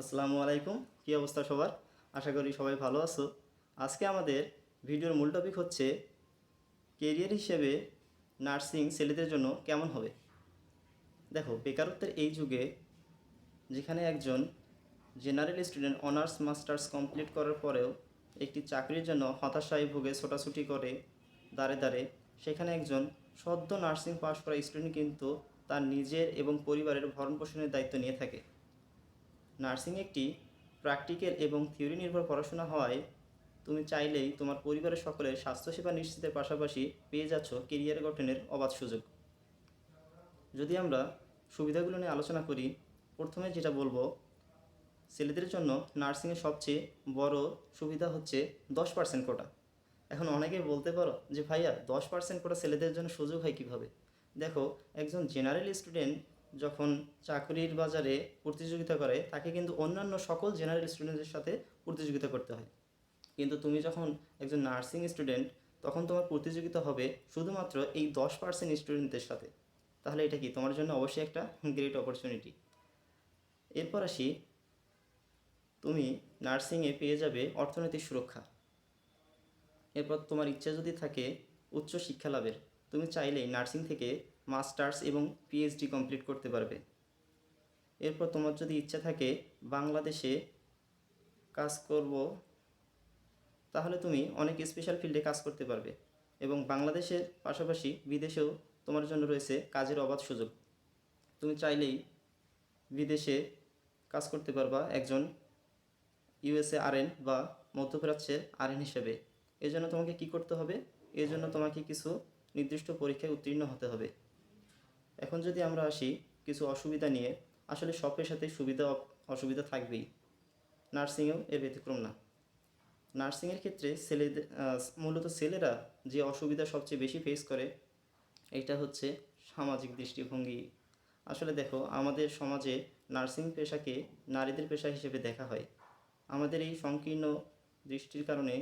আসসালামু আলাইকুম। কী অবস্থা সবার? আশা করি সবাই ভালো আছো। আজকে আমাদের ভিডিওর মূল টপিক হচ্ছে কেরিয়ার হিসেবে নার্সিং ছেলেদের জন্য কেমন হবে? দেখো, বেকারত্বের এই যুগে যেখানে একজন general student honours masters complete করার পরেও একটি চাকরির জন্য হতাশায় ভুগে, ছোটাছুটি করে দাঁড়ে দাঁড়ে সেখানে একজন সদ্য নার্সিং পাশ করা স্টুডেন্ট কিন্তু তার নিজের এবং পরিবারের ভরণ পোষণের দায়িত্ব নিয়ে থাকে। নার্সিং একটি প্র্যাকটিক্যাল এবং থিওরি নির্ভর পড়াশোনা হওয়ায় তুমি চাইলেই তোমার পরিবারের সকলের স্বাস্থ্যসেবা নিশ্চিতের পাশাপাশি পেয়ে যাচ্ছ কেরিয়ার গঠনের অবাধ সুযোগ। যদি আমরা সুবিধাগুলো নিয়ে আলোচনা করি, প্রথমে যেটা বলব, ছেলেদের জন্য নার্সিংয়ের সবচেয়ে বড় সুবিধা হচ্ছে দশ পার্সেন্ট কোটা এখন অনেকে বলতে পারো যে, ভাইয়া, দশ পার্সেন্ট কোটা ছেলেদের জন্য সুযোগ হয় কীভাবে? দেখো, একজন জেনারেল স্টুডেন্ট যখন চাকরির বাজারে প্রতিযোগিতা করে, তাকে কিন্তু অন্যান্য সকল জেনারেল স্টুডেন্টের সাথে প্রতিযোগিতা করতে হয়। কিন্তু তুমি যখন একজন নার্সিং স্টুডেন্ট তখন তোমার প্রতিযোগিতা হবে শুধুমাত্র এই দশ পার্সেন্ট স্টুডেন্টদের সাথে। তাহলে এটা কি তোমার জন্য অবশ্যই একটা গ্রেট অপরচুনিটি এরপর আসি, তুমি নার্সিংয়ে পেয়ে যাবে অর্থনৈতিক সুরক্ষা। এরপর তোমার ইচ্ছা যদি থাকে উচ্চ শিক্ষা লাভের, তুমি চাইলেই নার্সিং থেকে মাস্টার্স এবং পিএইচডি কমপ্লিট করতে পারবে। এরপর তোমার যদি ইচ্ছা থাকে বাংলাদেশে কাজ করব, তাহলে তুমি অনেক স্পেশাল ফিল্ডে কাজ করতে পারবে এবং বাংলাদেশের পাশাপাশি বিদেশেও তোমার জন্য রয়েছে কাজের অবাধ সুযোগ। তুমি চাইলেই বিদেশে কাজ করতে পারবা একজন ইউএসএ আরএন বা মধ্যপ্রাচ্যের আরএন হিসেবে। এই জন্য তোমাকে কী করতে হবে? এই জন্য তোমাকে কিছু নির্দিষ্ট পরীক্ষায় উত্তীর্ণ হতে হবে। এখন যদি আমরা আসি কিছু অসুবিধা নিয়ে, আসলে সব পেশাতে সুবিধা অসুবিধা থাকবেই। নার্সিংয়েও এর ব্যতিক্রম না। নার্সিংয়ের ক্ষেত্রে ছেলেদের মূলত ছেলেরা যে অসুবিধা সবচেয়ে বেশি ফেস করে, এটা হচ্ছে সামাজিক দৃষ্টিভঙ্গি। আসলে দেখো, আমাদের সমাজে নার্সিং পেশাকে নারীদের পেশা হিসেবে দেখা হয়। আমাদের এই সংকীর্ণ দৃষ্টির কারণে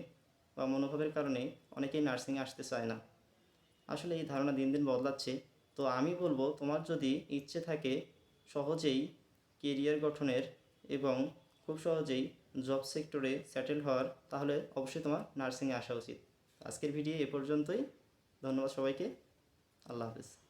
বা মনোভাবের কারণে অনেকেই নার্সিংয়ে আসতে চায় না। আসলে এই ধারণা দিন দিন বদলাচ্ছে। তো আমি বলব, তোমার যদি ইচ্ছে থাকে সহজেই কেরিয়ার গঠনের এবং খুব সহজেই জব সেক্টরে সেটেল হওয়ার, তাহলে অবশ্যই তোমার নার্সিংয়ে আসা উচিত। আজকের ভিডিও এ পর্যন্তই। ধন্যবাদ সবাইকে। আল্লাহ হাফিজ।